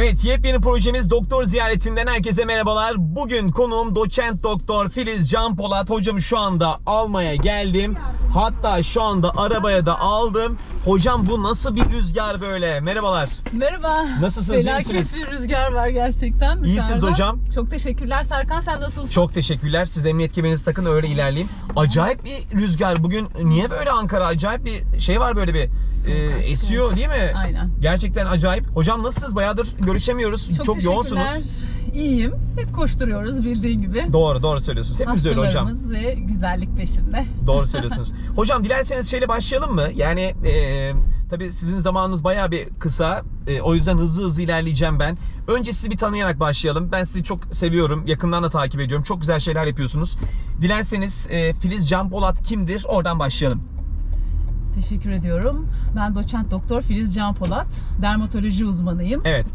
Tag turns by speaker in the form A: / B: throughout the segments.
A: Evet yepyeni projemiz doktor ziyaretinden herkese merhabalar. Bugün konuğum doçent doktor Filiz Can Polat hocamı şu anda almaya geldim. Hatta şu anda arabaya da aldım. Hocam bu nasıl bir rüzgar böyle? Merhabalar.
B: Merhaba.
A: Nasılsınız, iyi
B: Felaket
A: misiniz?
B: bir rüzgar var gerçekten dışarıda.
A: İyisiniz hocam.
B: Çok teşekkürler. Serkan sen nasılsın?
A: Çok teşekkürler. Siz emniyet kemerinizi takın öyle ilerleyin. Acayip bir rüzgar. Bugün niye böyle Ankara? Acayip bir şey var böyle bir e, esiyor değil mi?
B: Aynen.
A: Gerçekten acayip. Hocam nasılsınız? Bayağıdır görüşemiyoruz.
B: Çok,
A: Çok, yoğunsunuz.
B: İyiyim. Hep koşturuyoruz bildiğin gibi.
A: Doğru doğru söylüyorsunuz. Hepimiz öyle hocam.
B: Ve güzellik peşinde.
A: Doğru söylüyorsunuz. Hocam dilerseniz şeyle başlayalım mı? Yani e, tabii sizin zamanınız bayağı bir kısa. E, o yüzden hızlı hızlı ilerleyeceğim ben. Önce sizi bir tanıyarak başlayalım. Ben sizi çok seviyorum. Yakından da takip ediyorum. Çok güzel şeyler yapıyorsunuz. Dilerseniz e, Filiz Can Polat kimdir? Oradan başlayalım.
B: Teşekkür ediyorum. Ben doçent doktor Filiz Can Polat. Dermatoloji uzmanıyım.
A: Evet.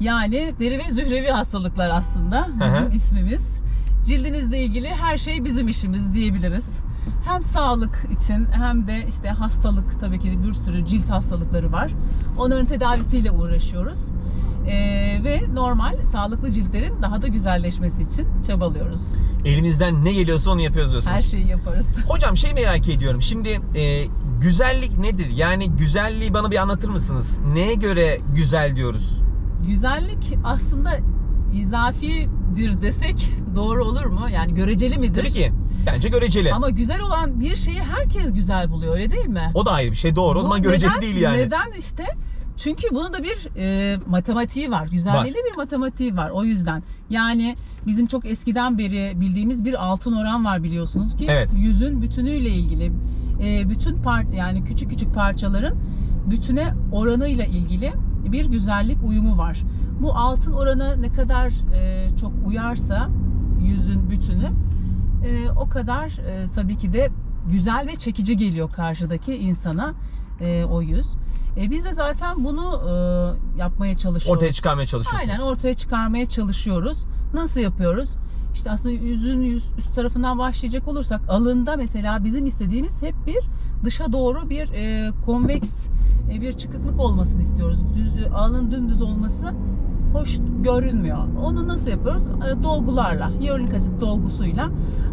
B: Yani deri ve zührevi hastalıklar aslında
A: Hı hı.
B: bizim ismimiz. Cildinizle ilgili her şey bizim işimiz diyebiliriz. Hem sağlık için hem de işte hastalık tabii ki bir sürü cilt hastalıkları var. Onların tedavisiyle uğraşıyoruz. Ee, ve normal sağlıklı ciltlerin daha da güzelleşmesi için çabalıyoruz.
A: Elimizden ne geliyorsa onu yapıyoruz diyorsunuz.
B: Her şeyi yaparız.
A: Hocam şey merak ediyorum. Şimdi e, güzellik nedir? Yani güzelliği bana bir anlatır mısınız? Neye göre güzel diyoruz?
B: Güzellik aslında izafidir desek doğru olur mu? Yani göreceli midir?
A: Tabii ki. Bence göreceli.
B: Ama güzel olan bir şeyi herkes güzel buluyor öyle değil mi?
A: O da ayrı bir şey. Doğru. O
B: Bu
A: zaman göreceli
B: neden-
A: değil yani.
B: Neden işte? Çünkü bunun da bir e, matematiği var. Güzelliğin de bir matematiği var. O yüzden. Yani bizim çok eskiden beri bildiğimiz bir altın oran var biliyorsunuz ki.
A: Evet.
B: Yüzün bütünüyle ilgili. e, bütün part yani küçük küçük parçaların bütüne oranıyla ilgili bir güzellik uyumu var. Bu altın oranı ne kadar e, çok uyarsa yüzün bütünü e, o kadar e, tabii ki de güzel ve çekici geliyor karşıdaki insana e, o yüz. E, biz de zaten bunu e, yapmaya çalışıyoruz.
A: Ortaya çıkarmaya çalışıyorsunuz.
B: Aynen ortaya çıkarmaya çalışıyoruz. Nasıl yapıyoruz? İşte aslında yüzün yüz, üst tarafından başlayacak olursak alında mesela bizim istediğimiz hep bir dışa doğru bir e, konveks e, bir çıkıklık olmasını istiyoruz. Düz, alın dümdüz olması hoş görünmüyor. Onu nasıl yapıyoruz? E, dolgularla, hyaluronik asit dolgusuyla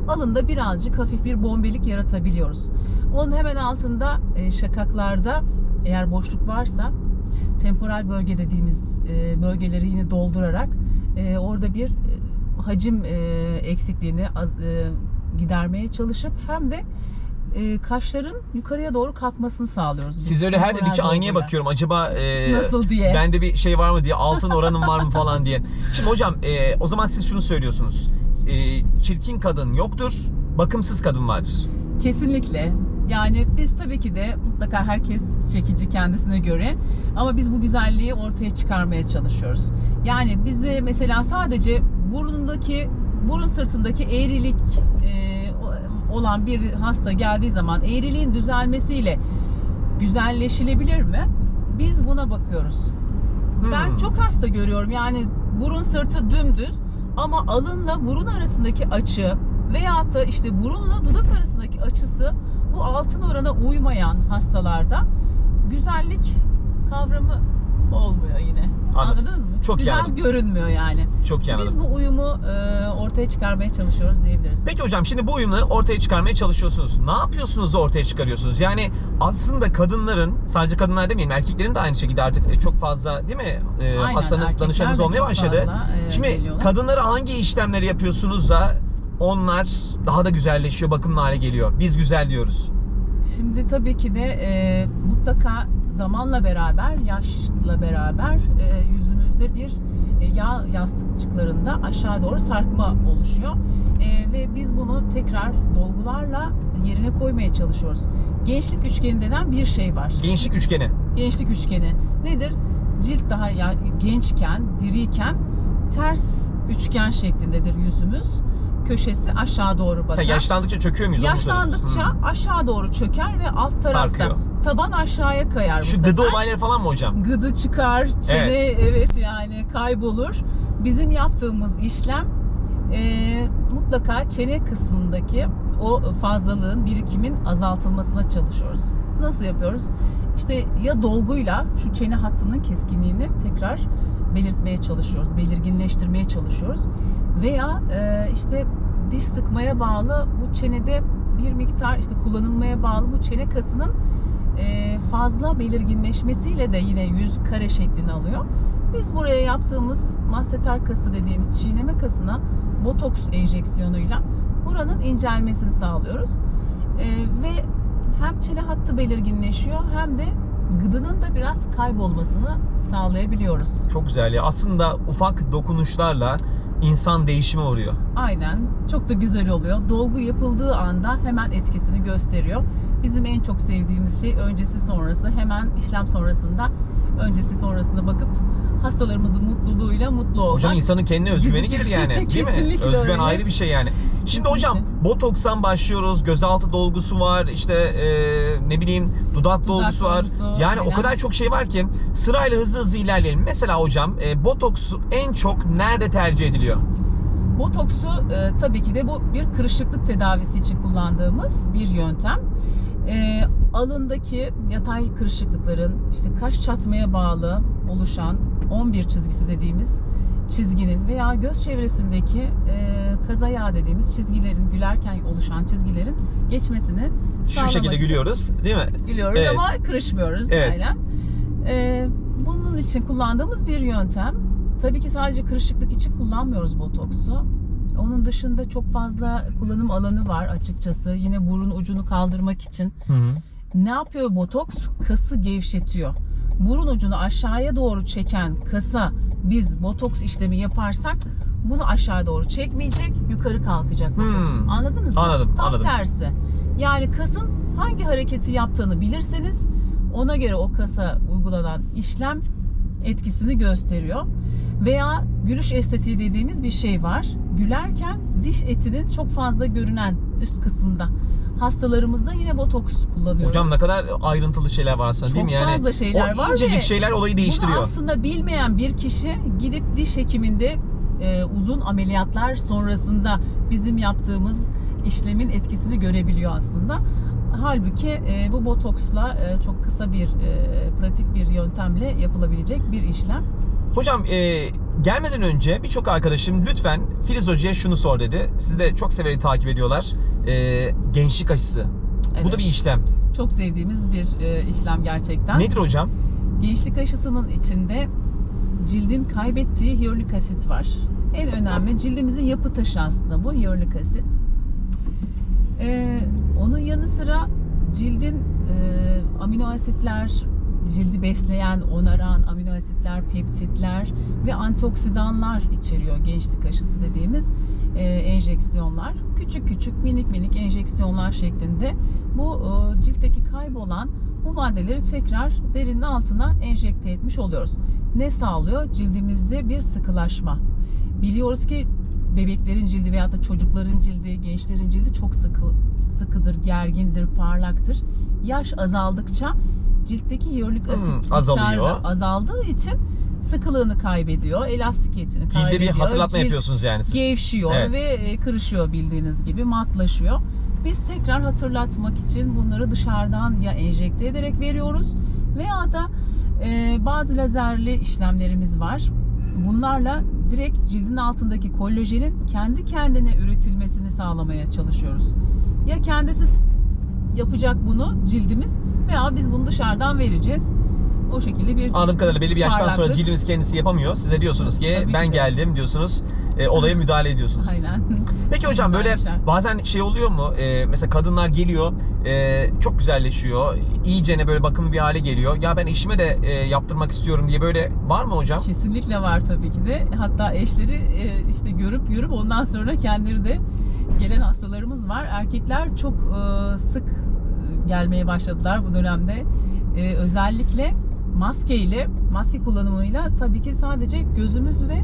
B: alında birazcık hafif bir bombelik yaratabiliyoruz. Onun hemen altında e, şakaklarda eğer boşluk varsa temporal bölge dediğimiz e, bölgeleri yine doldurarak e, orada bir e, hacim e, eksikliğini az e, gidermeye çalışıp hem de e, kaşların yukarıya doğru kalkmasını sağlıyoruz.
A: Siz öyle her dedikçe aynaya bakıyorum. Acaba e,
B: Nasıl diye.
A: bende bir şey var mı diye, altın oranım var mı falan diye. Şimdi hocam e, o zaman siz şunu söylüyorsunuz. E, çirkin kadın yoktur, bakımsız kadın vardır.
B: Kesinlikle. Yani biz tabii ki de mutlaka herkes çekici kendisine göre ama biz bu güzelliği ortaya çıkarmaya çalışıyoruz. Yani bize mesela sadece burnundaki burun sırtındaki eğrilik e, olan bir hasta geldiği zaman eğriliğin düzelmesiyle güzelleşilebilir mi? Biz buna bakıyoruz. Ben
A: Hmm.
B: çok hasta görüyorum. Yani burun sırtı dümdüz ama alınla burun arasındaki açı veyahut da işte burunla dudak arasındaki açısı bu altın orana uymayan hastalarda güzellik kavramı olmuyor yine.
A: Anladım.
B: Anladınız mı?
A: Çok
B: Güzel
A: anladım.
B: görünmüyor yani.
A: Çok iyi
B: Biz
A: anladım.
B: bu uyumu e, ortaya çıkarmaya çalışıyoruz diyebiliriz.
A: Peki hocam şimdi bu uyumunu ortaya çıkarmaya çalışıyorsunuz. Ne yapıyorsunuz da ortaya çıkarıyorsunuz? Yani aslında kadınların, sadece kadınlar demeyelim erkeklerin de aynı şekilde artık e, çok fazla değil mi? E,
B: Aynen,
A: hastanız, danışanınız olmaya başladı.
B: fazla, e,
A: Şimdi
B: geliyorlar.
A: kadınlara hangi işlemleri yapıyorsunuz da onlar daha da güzelleşiyor, bakımlı hale geliyor. Biz güzel diyoruz.
B: Şimdi tabii ki de e, mutlaka zamanla beraber, yaşla beraber e, yüzümüzde bir e, yağ yastıkçıklarında aşağı doğru sarkma oluşuyor. E, ve biz bunu tekrar dolgularla yerine koymaya çalışıyoruz. Gençlik üçgeni denen bir şey var.
A: Gençlik üçgeni.
B: Gençlik üçgeni nedir? Cilt daha ya, gençken, diriyken ters üçgen şeklindedir yüzümüz. Köşesi aşağı doğru
A: Ha,
B: bakar.
A: yaşlandıkça çöküyor muyuz?
B: Yaşlandıkça
A: Hmm.
B: aşağı doğru çöker ve alt tarafta
A: Sarkıyor.
B: taban aşağıya kayar
A: Şu gıdı olayları falan mı hocam?
B: Gıdı çıkar, çene evet. yani kaybolur. Bizim yaptığımız işlem e, mutlaka çene kısmındaki o fazlalığın, birikimin azaltılmasına çalışıyoruz. Nasıl yapıyoruz? İşte ya dolguyla şu çene hattının keskinliğini tekrar belirtmeye çalışıyoruz, belirginleştirmeye çalışıyoruz. Veya e, işte diş sıkmaya bağlı bu çenede bir miktar işte kullanılmaya bağlı bu çene kasının e, fazla belirginleşmesiyle de yine yüz kare şeklini alıyor. Biz buraya yaptığımız masseter kası dediğimiz çiğneme kasına botoks enjeksiyonuyla buranın incelmesini sağlıyoruz. E, ve hem çene hattı belirginleşiyor hem de gıdının da biraz kaybolmasını sağlayabiliyoruz.
A: Çok güzel ya. Aslında ufak dokunuşlarla insan değişime uğruyor.
B: Aynen. Çok da güzel oluyor. Dolgu yapıldığı anda hemen etkisini gösteriyor. Bizim en çok sevdiğimiz şey öncesi sonrası. Hemen işlem sonrasında öncesi sonrasına bakıp hastalarımızın mutluluğuyla mutlu olmak.
A: Hocam insanın kendine özgüveni gelir yani. Değil mi? Özgüven
B: öyle.
A: ayrı bir şey yani. Şimdi hocam
B: Kesinlikle.
A: botokstan başlıyoruz. Gözaltı dolgusu var. işte e, ne bileyim dudak, dolgusu var.
B: dolgusu,
A: Yani o
B: falan.
A: kadar çok şey var ki sırayla hızlı hızlı ilerleyelim. Mesela hocam e, botoks en çok nerede tercih ediliyor?
B: Botoksu e, tabii ki de bu bir kırışıklık tedavisi için kullandığımız bir yöntem. E, alındaki yatay kırışıklıkların işte kaş çatmaya bağlı oluşan 11 çizgisi dediğimiz çizginin veya göz çevresindeki e, kaza dediğimiz çizgilerin gülerken oluşan çizgilerin geçmesini
A: Şu şekilde
B: için
A: gülüyoruz değil mi?
B: gülüyoruz
A: Evet.
B: ama kırışmıyoruz
A: Evet.
B: aynen. Ee, bunun için kullandığımız bir yöntem. Tabii ki sadece kırışıklık için kullanmıyoruz botoksu. Onun dışında çok fazla kullanım alanı var açıkçası. Yine burun ucunu kaldırmak için.
A: Hı hı.
B: Ne yapıyor botoks? Kası gevşetiyor. Burun ucunu aşağıya doğru çeken kasa biz botoks işlemi yaparsak bunu aşağı doğru çekmeyecek, yukarı kalkacak botoks.
A: Hmm.
B: Anladınız mı?
A: Anladım,
B: Tam
A: anladım.
B: tersi. Yani kasın hangi hareketi yaptığını bilirseniz ona göre o kasa uygulanan işlem etkisini gösteriyor. Veya gülüş estetiği dediğimiz bir şey var. Gülerken diş etinin çok fazla görünen üst kısımda. Hastalarımızda yine botoks kullanıyoruz.
A: Hocam ne kadar ayrıntılı şeyler var aslında değil
B: Çok
A: mi? Yani
B: fazla şeyler
A: o
B: var
A: incecik şeyler olayı değiştiriyor.
B: Bunu aslında bilmeyen bir kişi gidip diş hekiminde e, uzun ameliyatlar sonrasında bizim yaptığımız işlemin etkisini görebiliyor aslında. Halbuki e, bu botoksla e, çok kısa bir e, pratik bir yöntemle yapılabilecek bir işlem.
A: Hocam e, gelmeden önce birçok arkadaşım lütfen Filiz Hoca'ya şunu sor dedi. Sizi de çok severek takip ediyorlar. E, gençlik aşısı. Bu
B: Evet.
A: da bir işlem.
B: Çok sevdiğimiz bir e, işlem gerçekten.
A: Nedir hocam?
B: Gençlik aşısının içinde cildin kaybettiği hyaluronik asit var. En önemli cildimizin yapı taşı aslında bu hyaluronik asit. Ee, onun yanı sıra cildin e, amino asitler, cildi besleyen, onaran amino asitler, peptitler ve antioksidanlar içeriyor gençlik aşısı dediğimiz e, enjeksiyonlar. Küçük küçük minik minik enjeksiyonlar şeklinde bu e, ciltteki kaybolan bu maddeleri tekrar derinin altına enjekte etmiş oluyoruz. Ne sağlıyor? Cildimizde bir sıkılaşma. Biliyoruz ki bebeklerin cildi veyahut da çocukların cildi, gençlerin cildi çok sıkı sıkıdır, gergindir, parlaktır. Yaş azaldıkça ciltteki hyaluronik asit
A: Hmm, azalıyor.
B: azaldığı için sıkılığını kaybediyor, elastikiyetini
A: Cilde
B: kaybediyor.
A: bir hatırlatma
B: Cilt
A: yapıyorsunuz yani siz.
B: gevşiyor
A: Evet.
B: ve e, kırışıyor bildiğiniz gibi matlaşıyor. Biz tekrar hatırlatmak için bunları dışarıdan ya enjekte ederek veriyoruz veya da e, bazı lazerli işlemlerimiz var. Bunlarla direkt cildin altındaki kollajenin kendi kendine üretilmesini sağlamaya çalışıyoruz. Ya kendisi yapacak bunu cildimiz veya biz bunu dışarıdan vereceğiz. O şekilde bir
A: Anladığım kadarıyla belli bir yaştan sonra
B: parlaklık.
A: cildimiz kendisi yapamıyor. Size diyorsunuz ki
B: Tabii ki
A: ben
B: de.
A: geldim diyorsunuz. E, olaya müdahale ediyorsunuz.
B: Aynen.
A: Peki hocam böyle bazen şey oluyor mu? Ee, mesela kadınlar geliyor, e, çok güzelleşiyor, iyicene böyle bakımlı bir hale geliyor. Ya ben eşime de e, yaptırmak istiyorum diye böyle var mı hocam?
B: Kesinlikle var tabii ki de. Hatta eşleri e, işte görüp görüp ondan sonra kendileri de gelen hastalarımız var. Erkekler çok e, sık e, gelmeye başladılar bu dönemde. E, özellikle maskeyle, maske kullanımıyla tabii ki sadece gözümüz ve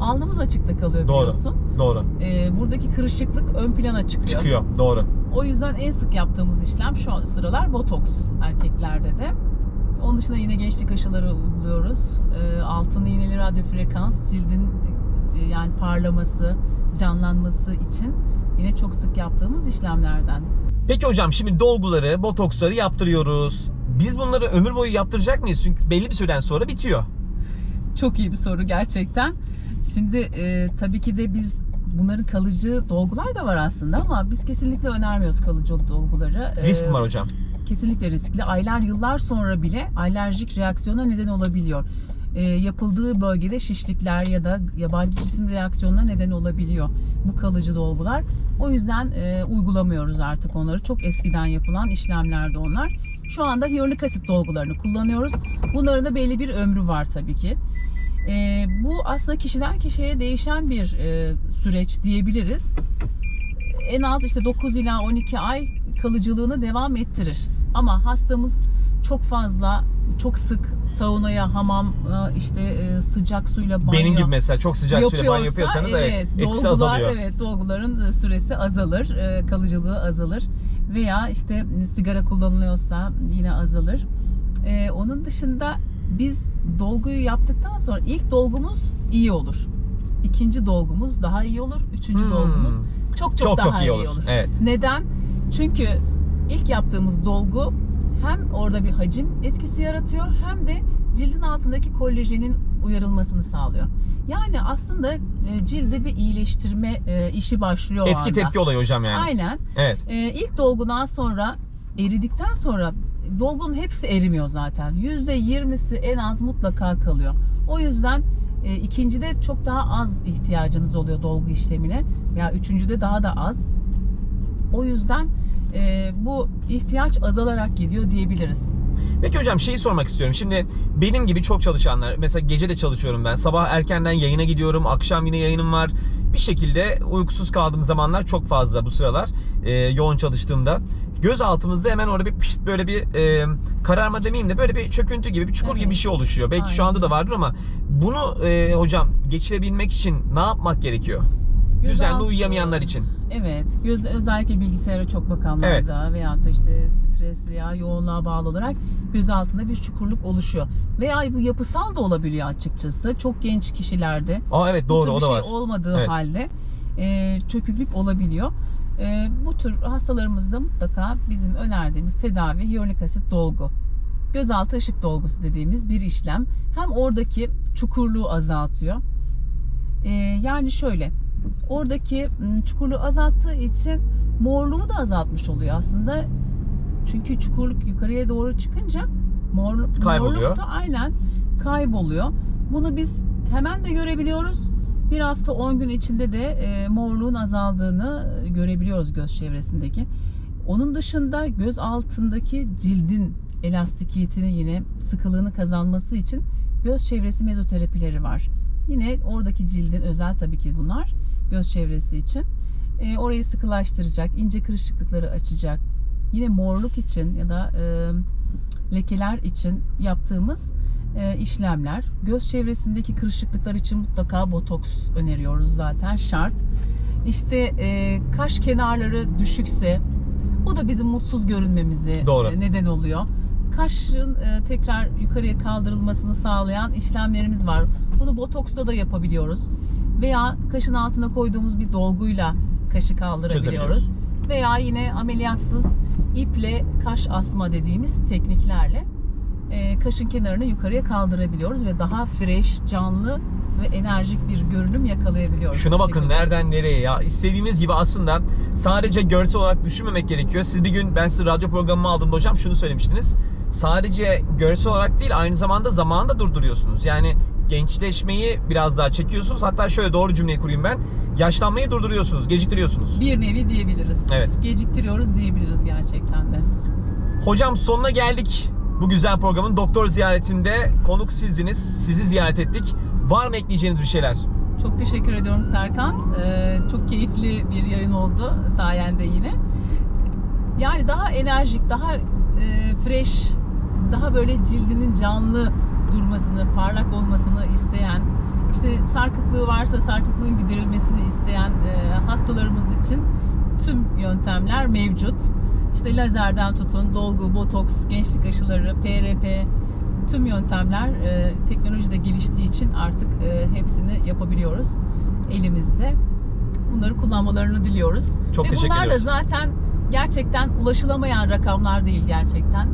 B: alnımız açıkta kalıyor
A: Doğru.
B: biliyorsun.
A: Doğru.
B: E, buradaki kırışıklık ön plana çıkıyor.
A: Çıkıyor. Doğru.
B: O yüzden en sık yaptığımız işlem şu an sıralar botoks erkeklerde de. Onun dışında yine gençlik aşıları uyguluyoruz. Ee, altın iğneli radyo frekans cildin e, yani parlaması, canlanması için yine çok sık yaptığımız işlemlerden.
A: Peki hocam şimdi dolguları, botoksları yaptırıyoruz. Biz bunları ömür boyu yaptıracak mıyız? Çünkü belli bir süreden sonra bitiyor.
B: Çok iyi bir soru gerçekten. Şimdi e, tabii ki de biz bunların kalıcı dolgular da var aslında ama biz kesinlikle önermiyoruz kalıcı dolguları.
A: Risk
B: E,
A: mi var hocam?
B: kesinlikle riskli. Aylar yıllar sonra bile alerjik reaksiyona neden olabiliyor. E, yapıldığı bölgede şişlikler ya da yabancı cisim reaksiyonuna neden olabiliyor bu kalıcı dolgular. O yüzden e, uygulamıyoruz artık onları. Çok eskiden yapılan işlemlerdi onlar. Şu anda hyaluronik asit dolgularını kullanıyoruz. Bunların da belli bir ömrü var tabii ki. E, bu aslında kişiden kişiye değişen bir e, süreç diyebiliriz. En az işte 9 ila 12 ay kalıcılığını devam ettirir. Ama hastamız çok fazla, çok sık saunaya, hamam, e, işte e, sıcak suyla banyo
A: Benim gibi mesela çok sıcak suyla banyo
B: yapıyorsa,
A: yapıyorsanız evet, etkisi
B: dolgular,
A: azalıyor.
B: Evet, dolguların süresi azalır, e, kalıcılığı azalır. Veya işte sigara kullanılıyorsa yine azalır. E, onun dışında biz dolguyu yaptıktan sonra ilk dolgumuz iyi olur. İkinci dolgumuz daha iyi olur. Üçüncü
A: Hmm.
B: dolgumuz çok çok,
A: Çok
B: daha
A: çok iyi olur. Evet.
B: neden? Çünkü ilk yaptığımız dolgu hem orada bir hacim etkisi yaratıyor hem de cildin altındaki kolajenin uyarılmasını sağlıyor. Yani aslında e, cilde bir iyileştirme e, işi başlıyor
A: Etki
B: anda.
A: tepki olayı hocam yani.
B: Aynen.
A: Evet.
B: E, ilk dolgudan sonra eridikten sonra dolgunun hepsi erimiyor zaten. %20'si en az mutlaka kalıyor. O yüzden e, ikincide çok daha az ihtiyacınız oluyor dolgu işlemine. Ya üçüncüde daha da az. O yüzden e, bu ihtiyaç azalarak gidiyor diyebiliriz.
A: Peki hocam şeyi sormak istiyorum. Şimdi benim gibi çok çalışanlar, mesela gece de çalışıyorum ben. Sabah erkenden yayına gidiyorum, akşam yine yayınım var. Bir şekilde uykusuz kaldığım zamanlar çok fazla bu sıralar e, yoğun çalıştığımda. Göz altımızda hemen orada bir pişt böyle bir e, kararma demeyeyim de böyle bir çöküntü gibi bir çukur gibi
B: Evet.
A: bir şey oluşuyor. Belki şu
B: Aynen.
A: anda da vardır ama bunu e, hocam geçirebilmek için ne yapmak gerekiyor?
B: Göz
A: Düzenli
B: altı-
A: uyuyamayanlar için.
B: Evet, göz, özellikle bilgisayara çok bakanlarda veyahut da işte stres veya yoğunluğa bağlı olarak göz altında bir çukurluk oluşuyor. Veya bu yapısal da olabiliyor açıkçası. Çok genç kişilerde
A: Aa evet doğru o da
B: bir
A: var.
B: şey olmadığı
A: Evet.
B: halde e, çöküklük olabiliyor. E, bu tür hastalarımızda mutlaka bizim önerdiğimiz tedavi hyaluronik asit dolgu. Gözaltı ışık dolgusu dediğimiz bir işlem. Hem oradaki çukurluğu azaltıyor. E, yani şöyle, oradaki m, çukurluğu azalttığı için morluğu da azaltmış oluyor aslında. Çünkü çukurluk yukarıya doğru çıkınca morluk,
A: Kayboluyor.
B: morluk da aynen kayboluyor. Bunu biz hemen de görebiliyoruz. Bir hafta 10 gün içinde de e, morluğun azaldığını e, görebiliyoruz göz çevresindeki. Onun dışında göz altındaki cildin elastikiyetini yine sıkılığını kazanması için göz çevresi mezoterapileri var. Yine oradaki cildin özel tabii ki bunlar göz çevresi için. E, orayı sıkılaştıracak, ince kırışıklıkları açacak. Yine morluk için ya da e, lekeler için yaptığımız e, işlemler. Göz çevresindeki kırışıklıklar için mutlaka botoks öneriyoruz zaten şart. İşte e, kaş kenarları düşükse o da bizim mutsuz görünmemizi
A: Doğru.
B: e, neden oluyor. Kaşın e, tekrar yukarıya kaldırılmasını sağlayan işlemlerimiz var. Bunu botoksla da yapabiliyoruz. Veya kaşın altına koyduğumuz bir dolguyla kaşı kaldırabiliyoruz. Veya yine ameliyatsız iple kaş asma dediğimiz tekniklerle e, kaşın kenarını yukarıya kaldırabiliyoruz ve daha fresh, canlı ve enerjik bir görünüm yakalayabiliyoruz.
A: Şuna bakın
B: şekilde.
A: nereden nereye ya. İstediğimiz gibi aslında sadece görsel olarak düşünmemek gerekiyor. Siz bir gün ben sizi radyo programıma aldığımda hocam şunu söylemiştiniz. Sadece görsel olarak değil aynı zamanda zamanı da durduruyorsunuz. Yani gençleşmeyi biraz daha çekiyorsunuz. Hatta şöyle doğru cümleyi kurayım ben. Yaşlanmayı durduruyorsunuz, geciktiriyorsunuz.
B: Bir nevi diyebiliriz.
A: Evet.
B: Geciktiriyoruz diyebiliriz gerçekten de.
A: Hocam sonuna geldik. Bu güzel programın doktor ziyaretinde konuk sizdiniz. Sizi ziyaret ettik. Var mı ekleyeceğiniz bir şeyler?
B: Çok teşekkür ediyorum Serkan. Ee, çok keyifli bir yayın oldu sayende yine. Yani daha enerjik, daha e, fresh, daha böyle cildinin canlı durmasını, parlak olmasını isteyen, işte sarkıklığı varsa sarkıklığın giderilmesini isteyen e, hastalarımız için tüm yöntemler mevcut. İşte lazerden tutun, dolgu, botoks, gençlik aşıları, PRP, tüm yöntemler e, teknoloji de geliştiği için artık e, hepsini yapabiliyoruz elimizde. Bunları kullanmalarını diliyoruz.
A: Çok
B: Ve
A: teşekkür
B: bunlar da
A: ediyoruz.
B: zaten gerçekten ulaşılamayan rakamlar değil gerçekten.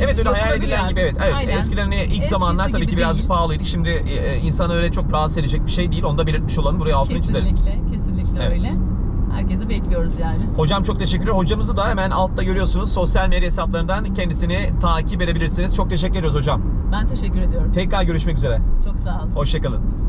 A: Evet öyle hayal edilen gibi evet. evet.
B: Aynen.
A: Eskiden hani ilk
B: Eskisi
A: zamanlar tabii ki birazcık
B: değil.
A: pahalıydı. Şimdi e, insanı öyle çok rahatsız edecek bir şey değil. Onu da belirtmiş olalım. Buraya altını çizelim.
B: Kesinlikle, kesinlikle
A: Evet.
B: öyle. Herkesi bekliyoruz yani.
A: Hocam çok teşekkürler. Hocamızı da hemen altta görüyorsunuz. Sosyal medya hesaplarından kendisini takip edebilirsiniz. Çok teşekkür ediyoruz hocam.
B: Ben teşekkür ediyorum.
A: Tekrar görüşmek üzere.
B: Çok sağ olun.
A: Hoşçakalın.